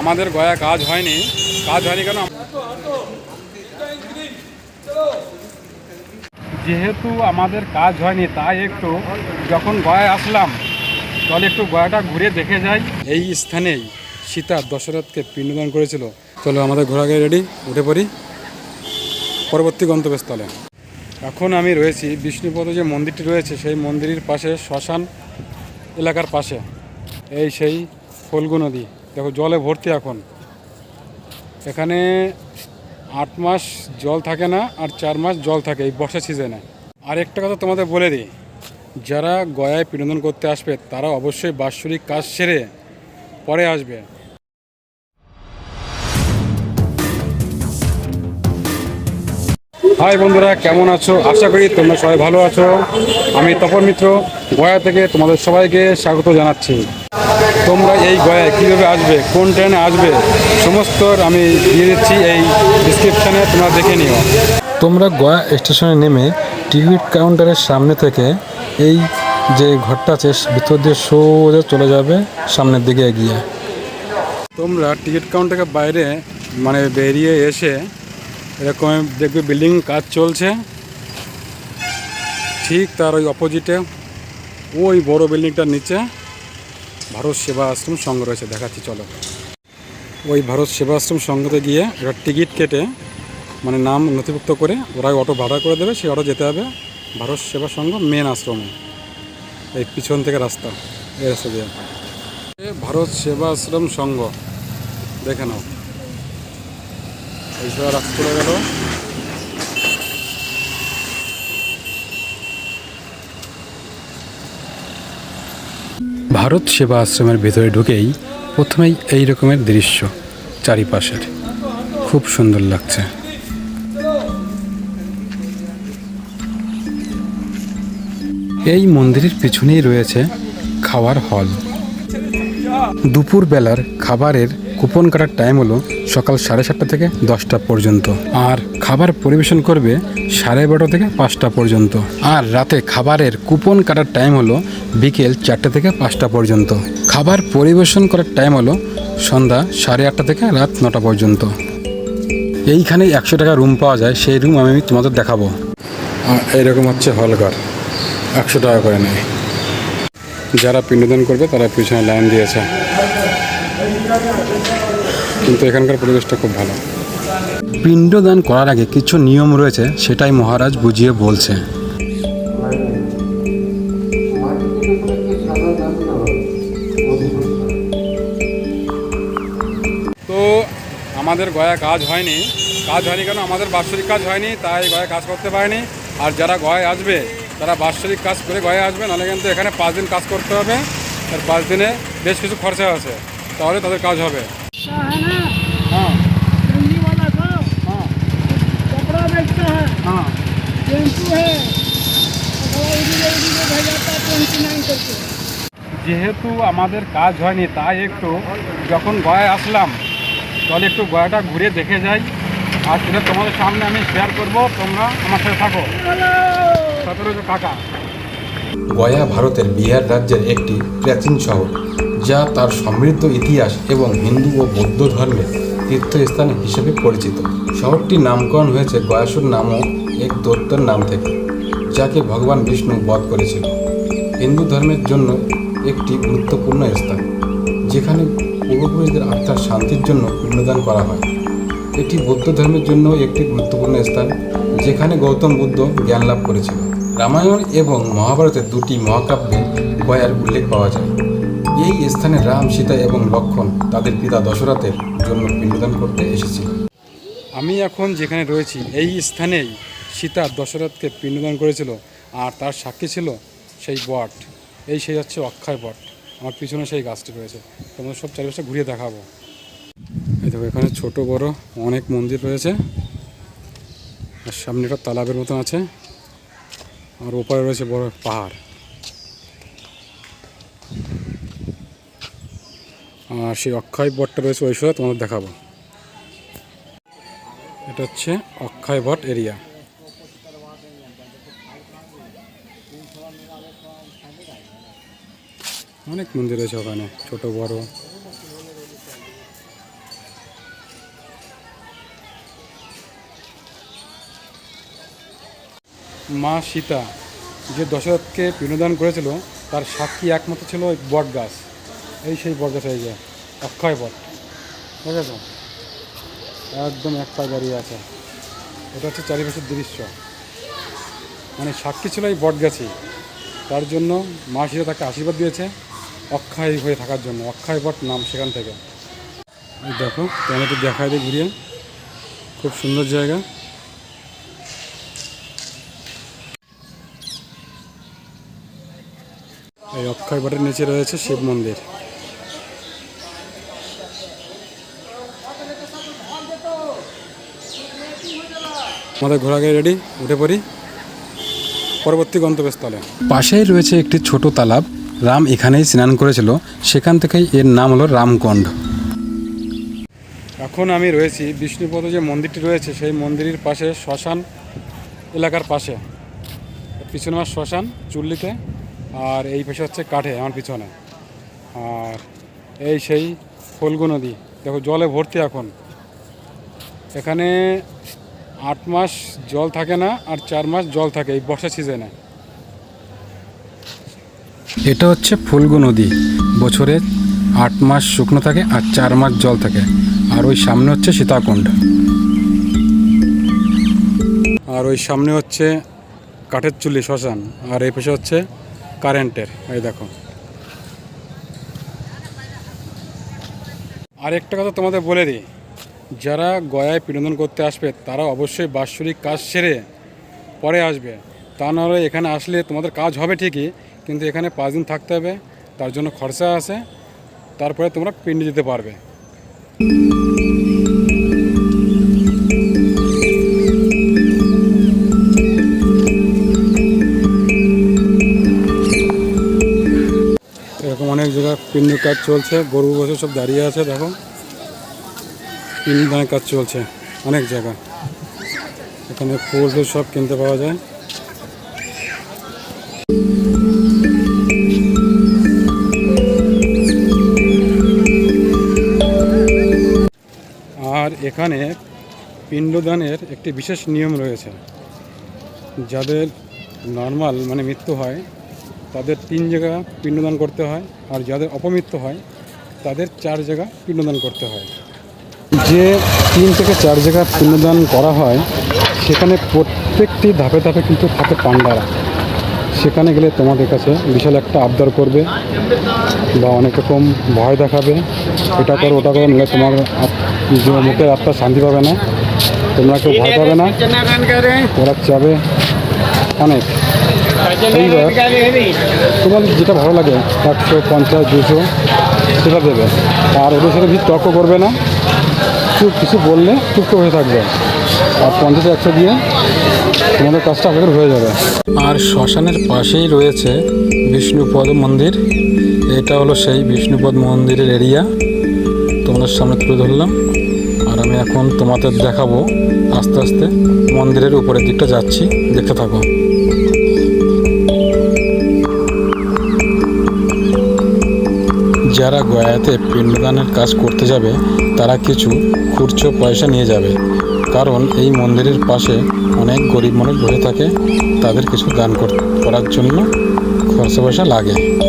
আমাদের গয়া কাজ হয়নি। কাজ হয়নি কেন? যেহেতু আমাদের কাজ হয়নি, তাই একটু যখন গয়ায় আসলাম, তাহলে একটু গয়াটা ঘুরে দেখে যাই। এই স্থানেই সীতা দশরথকে পিণ্ডদান করেছিল। চলো আমাদের ঘোড়া রেডি, উঠে পড়ি। পরবর্তী গন্তব্যস্থলে। এখন আমি রয়েছি বিষ্ণুপদ যে মন্দিরটি রয়েছে, সেই মন্দিরের পাশে শ্মশান এলাকার পাশে। এই সেই ফল্গু নদী। দেখো, জলে ভর্তি এখন। এখানে আট মাস জল থাকে না, আর চার মাস জল থাকে এই বর্ষা সিজনে আর একটা কথা তোমাদের বলে দিই, যারা গয়ায় বিনোদন করতে আসবে, তারা অবশ্যই বাৎসরিক কাজ সেরে পরে আসবে। হাই বন্ধুরা, কেমন আছো? আশা করি তোমরা সবাই ভালো আছো। আমি তপন মিত্র, গয়া থেকে তোমাদের সবাইকে স্বাগত জানাচ্ছি। তোমরা এই গয়ায় কীভাবে আসবে কোন ট্রেনে আসবে সমস্ত আমি দিয়ে দিচ্ছি এই ডিসক্রিপশানে তোমরা দেখে নিও। তোমরা গয়া স্টেশনে নেমে টিকিট কাউন্টারের সামনে থেকে এই যে ঘরটা আছে ভিতর দিয়ে সোজা চলে যাবে সামনের দিকে এগিয়ে। তোমরা টিকিট কাউন্টারের বাইরে মানে বেরিয়ে এসে এরকম দেখবে বিল্ডিং কাজ চলছে। ঠিক তার ওই অপোজিটে ওই বড় বিল্ডিংটার নিচে। ভারত সেবা আশ্রম সংঘ রয়েছে, দেখাচ্ছি, চলো। ওই ভারত সেবা আশ্রম সংঘতে গিয়ে এবার টিকিট কেটে মানে নাম নথিভুক্ত করে, ওরা অটো ভাড়া করে দেবে, সেই অটো যেতে হবে ভারত সেবা সংঘ মেন আশ্রমে, এই পিছন থেকে রাস্তা, এই রাস্তা দিয়ে। ভারত সেবা আশ্রম সংঘ, দেখে নাও। এই সব রাস্তা চলে গেল। ভারত সেবা আশ্রমের ভেতরে ঢুকেই প্রথমেই এই রকমের দৃশ্য চারিপাশের। খুব সুন্দর লাগছে। এই মন্দিরের পিছনেই রয়েছে খাওয়ার হল। দুপুর বেলার খাবারের কুপন কাটার টাইম হলো সকাল সাড়ে সাতটা থেকে দশটা পর্যন্ত। আর খাবার পরিবেশন করবে সাড়ে বারোটা থেকে পাঁচটা পর্যন্ত। আর রাতে খাবারের কুপন কাটার টাইম হলো বিকেল চারটে থেকে পাঁচটা পর্যন্ত। খাবার পরিবেশন করার টাইম হলো সন্ধ্যা সাড়ে আটটা থেকে রাত নটা পর্যন্ত। এইখানে একশো টাকা রুম পাওয়া যায়, সেই রুম আমি তোমাদের দেখাবো। এরকম হচ্ছে হলঘর একশো টাকা করে নেয়। যারা পিণ্ডদান করবে তারা পিছনে লাইন দিয়েছে। কিন্তু এখানকার পরিবেশটা খুব ভালো। পিণ্ডদান করার আগে কিছু নিয়ম রয়েছে সেটাই মহারাজ বুঝিয়ে বলছে। তো আমাদের গয়া কাজ হয়নি। কাজ হয়নি কেন? আমাদের বাৎসরিক কাজ হয়নি তাই গয়া কাজ করতে পারেনি। আর যারা গয়ায় আসবে তারা বাৎসরিক কাজ করে গয়ে আসবে নাহলে কিন্তু এখানে পাঁচ দিন কাজ করতে হবে। আর পাঁচ দিনে বেশ কিছু খরচা আছে। তাহলে তাদের কাজ হবে। है ना হ্যাঁ दिल्ली वाला था হ্যাঁ कपड़ा बेचता है হ্যাঁ टेम्पू है और उधर उधर भेजाता है ट्वेंटी नाइन करके যেহেতু আমাদের কাজ হয়নি তাই একটু যখন গয়ায় আসলাম তাহলে একটু গয়াটা ঘুরে দেখে যাই আর সেটা তোমাদের সামনে আমি শেয়ার করব তোমরা আমার সাথে থাকো সাথে রয়েছে কাকা গয়া ভারতের বিহার রাজ্যের একটি প্রাচীন শহর যা তার সমৃদ্ধ ইতিহাস এবং হিন্দু ও বৌদ্ধ ধর্মের তীর্থস্থান হিসেবে পরিচিত। শহরটির নামকরণ হয়েছে গয়াসুর নামক এক দৈত্যের নাম থেকে, যাকে ভগবান বিষ্ণু বধ করেছিল। হিন্দু ধর্মের জন্য একটি গুরুত্বপূর্ণ স্থান, যেখানে পূর্বপুরুষদের আত্মার শান্তির জন্য পিণ্ডদান করা হয়। এটি বৌদ্ধ ধর্মের জন্য একটি গুরুত্বপূর্ণ স্থান, যেখানে গৌতম বুদ্ধ জ্ঞান লাভ করেছিল। রামায়ণ এবং মহাভারতের দুটি মহাকাব্যে গয়ার উল্লেখ পাওয়া যায়। এই স্থানে রাম, সীতা এবং লক্ষণ তাদের পিতা দশরথের জন্য পিণ্ডদান করতে এসেছিল। আমি এখন যেখানে রয়েছি, এই স্থানেই সীতা দশরথকে পিণ্ডদান করেছিল আর তার সাক্ষী ছিল সেই বট। এই সেই হচ্ছে অক্ষয় বট। আমার পিছনে সেই গাছটি রয়েছে। তোমাদের সব চারিপাশে ঘুরিয়ে দেখাবো। এই দেখো, এখানে ছোট বড় অনেক মন্দির রয়েছে। আর সামনে একটা তালাবের মতন আছে। আর ওপারে রয়েছে বড় পাহাড়। আর সেই অক্ষয় বটটা রয়েছে ওই সময় তোমাদের দেখাবো। এটা হচ্ছে অক্ষয় ভট এরিয়া। অনেক মন্দির রয়েছে ওখানে, ছোট, বড়। মা সীতা যে দশরথকে বিনোদন করেছিল, তার সাক্ষী একমাত্র ছিল ওই বট গাছ এই সেই বট গাছ হয়ে যায় অক্ষয় ঠিক আছে একদম এক পায়ে দাঁড়িয়ে আছে। এটা হচ্ছে চারিপাশের দৃশ্য। মানে সাক্ষী ছিল এই বট গাছই তার জন্য মা সীতা তাকে আশীর্বাদ দিয়েছে অক্ষয় হয়ে থাকার জন্য। অক্ষয় বট নাম সেখান থেকে। দেখো তোমাদের দেখায় দিয়ে ঘুরিয়ে। খুব সুন্দর জায়গা। এই অক্ষয় বটের নিচে রয়েছে শিব মন্দির। আমাদের ঘোড়া গাড়ি রেডি উঠে পড়ি। পরবর্তী গন্তব্যস্থলে। পাশেই রয়েছে একটি ছোট তালাব। রাম এখানেই স্নান করেছিল। সেখান থেকেই এর নাম হলো রামকণ্ড এখন আমি রয়েছি বিষ্ণুপদ যে মন্দিরটি রয়েছে সেই মন্দিরের পাশে শ্মশান এলাকার পাশে। পিছনে আমার শ্মশান চুল্লিতে আর এই পাশে হচ্ছে কাঠে আমার পিছনে। আর এই সেই ফল্গু নদী। দেখো জলে ভর্তি এখন। এখানে আট মাস জল থাকে না আর চার মাস জল থাকে এই বর্ষা সিজনে এটা হচ্ছে ফুলগু নদী। বছরে আট মাস শুকনো থাকে আর চার মাস জল থাকে। আর ওই সামনে হচ্ছে সীতাকুণ্ড। আর ওই সামনে হচ্ছে কাঠের চুল্লি শ্মশান। আর এই পাশে হচ্ছে কারেন্টের এই দেখো। আর একটা কথা তোমাদের বলে দিই যারা গয়ায় বিনোদন করতে আসবে, তারা অবশ্যই বাৎসরিক কাজ সেরে পরে আসবে। তা নাহলে এখানে আসলে তোমাদের কাজ হবে ঠিকই, কিন্তু এখানে পাঁচ দিন থাকতে হবে, তার জন্য খরচা আছে, তারপরে তোমরা পিন্ডি যেতে পারবে। এরকম অনেক জায়গায় পিন্ডির কাজ চলছে, গরু বসে সব দাঁড়িয়ে আছে, দেখো। পিন্ডানের কাজ চলছে, অনেক জায়গা। এখানে ফুল টুল সব কিনতে পাওয়া যায়। আর এখানে পিণ্ডদানের একটি বিশেষ নিয়ম রয়েছে। যাদের নর্মাল মানে মৃত্যু হয়, তাদের তিন জায়গা পিণ্ডদান করতে হয়, আর যাদের অপমৃত্যু হয়, তাদের চার জায়গা পিণ্ডদান করতে হয়। যে তিন থেকে চার জায়গা পিণ্ডদান করা হয়, সেখানে প্রত্যেকটি ধাপে ধাপে কিন্তু থাকে পান্ডারা। সেখানে গেলে তোমাদের কাছে বিশাল একটা আবদার করবে বা অনেক রকম ভয় দেখাবে। এটা করো, ওটা করো নিলে তোমার মুখের আত্মা শান্তি পাবে না। তোমরা কেউ ভয় পাবে না। ওরা চাবে অনেক। তোমার যেটা ভালো লাগে, একশো, পঞ্চাশ, দুশো, সেটা দেবে। আর ওদের সাথে বেশি তর্ক করবে না। চুপ কিছু বললে চুপ হয়ে থাকবে। আর পঞ্চাশ একশো দিয়ে তোমাদের কাজটা আপনাদের হয়ে যাবে। আর শ্মশানের পাশেই রয়েছে বিষ্ণুপদ মন্দির। এটা হলো সেই বিষ্ণুপদ মন্দিরের এরিয়া। তোমাদের সামনে তুলে ধরলাম। আর আমি এখন তোমাদের দেখাবো আস্তে আস্তে মন্দিরের উপরের দিকটা যাচ্ছি। দেখতে থাকো। যারা গয়াতে পিণ্ডদানের কাজ করতে যাবে, তারা কিছু খুচরো পয়সা নিয়ে যাবে। কারণ এই মন্দিরের পাশে অনেক গরিব মানুষ বসে থাকে, তাদের কিছু দান কর- করার জন্য খরচা পয়সা লাগে।